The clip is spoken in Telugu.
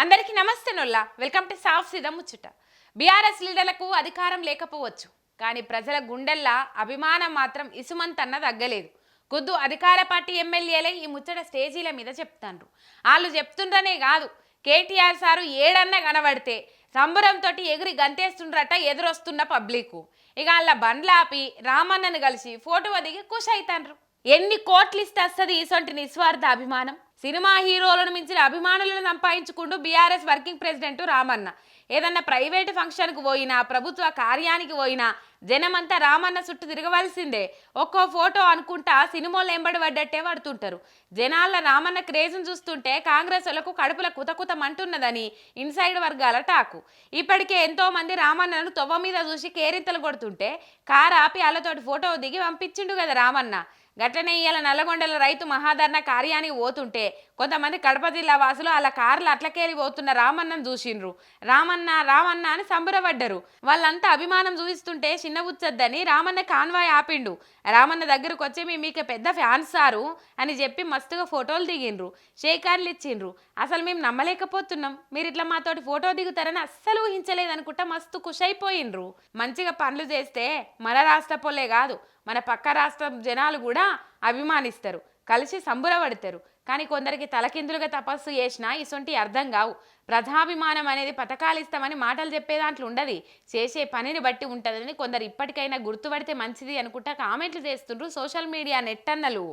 అందరికీ నమస్తే నొల్లా. వెల్కమ్ టు సాఫ్ సిద్ధం ముచ్చుట. బీఆర్ఎస్ లీడర్లకు అధికారం లేకపోవచ్చు కానీ ప్రజల గుండెల్లా అభిమానం మాత్రం ఇసుమంతన్న తగ్గలేదు. కొద్దు అధికార పార్టీ ఎమ్మెల్యేలే ఈ ముచ్చట స్టేజీల మీద చెప్తాండ్రు. వాళ్ళు చెప్తుండ్రనే కాదు కేటీఆర్ సారు ఏడన్నా కనబడితే సంబరంతో ఎగిరి గంతేస్తుండ్రట ఎదురొస్తున్న పబ్లిక్ ఇక వాళ్ళ బండ్లాపి రామన్నను కలిసి ఫోటో దిగి ఖుష్ అవుతాండ్రు ఎన్ని కోట్లు ఇస్తే వస్తుంది ఇసొంటి నిస్వార్థ అభిమానం? సినిమా హీరోలను మించిన అభిమానులను సంపాదించుకుంటూ బీఆర్ఎస్ వర్కింగ్ ప్రెసిడెంట్ రామన్న. ఏదన్నా ప్రైవేట్ ఫంక్షన్కు పోయినా ప్రభుత్వ కార్యానికి పోయినా జనమంతా రామన్న చుట్టూ తిరగవలసిందే. ఒక్కో ఫోటో అనుకుంటా సినిమాలు ఎంబడి పడ్డట్టే పడుతుంటారు. జనాల రామన్న క్రేజ్ను చూస్తుంటే కాంగ్రెస్ వాళ్ళకు కడుపుల కుతకుతమంటున్నదని ఇన్సైడ్ వర్గాల టాకు. ఇప్పటికే ఎంతో మంది రామన్నను తొవ్వ మీద చూసి కేరింతలు కొడుతుంటే కారు ఆపి వాళ్ళతోటి ఫోటో దిగి పంపించిండు కదా రామన్న. గట్లనే ఇవాళ నల్లగొండల రైతు మహాధరణ కార్యానికి పోతుంటే కొంతమంది కడప జిల్లా వాసులు అలా కార్లు అట్లకేరి పోతున్న రామన్నను చూసిండ్రు. రామన్న రామన్న అని సంబరపడ్డరు. వాళ్ళంతా అభిమానం చూపిస్తుంటే చిన్నబుచ్చొద్దని రామన్న కాన్వాయ్ ఆపిండు. రామన్న దగ్గరకు వచ్చి మీ మీకు పెద్ద ఫ్యాన్స్ సారు అని చెప్పి మస్తుగా ఫోటోలు దిగిండ్రు. షేకాన్లు ఇచ్చిండ్రు. అసలు మేము నమ్మలేకపోతున్నాం. మీరు ఇట్లా మాతోటి ఫోటో దిగుతారని అస్సలు ఊహించలేదనుకుంటా మస్తు ఖుష్ అయిపోయిండ్రు మంచిగా పనులు చేస్తే మన రాష్ట్ర పోలే కాదు మన పక్క రాష్ట్రం జనాలు కూడా అభిమానిస్తారు కలిసి సంబురపడతారు కానీ కొందరికి తలకిందులుగా తపస్సు చేసినా ఇసొంటి అర్థం కావు. ప్రజాభిమానం అనేది పథకాలు ఇస్తామని మాటలు చెప్పే దాంట్లో ఉండదు. చేసే పనిని బట్టి ఉంటుందని కొందరు ఇప్పటికైనా గుర్తుపడితే మంచిది అనుకుంటా కామెంట్లు చేస్తుండ్రు సోషల్ మీడియా నెట్టన్నలు.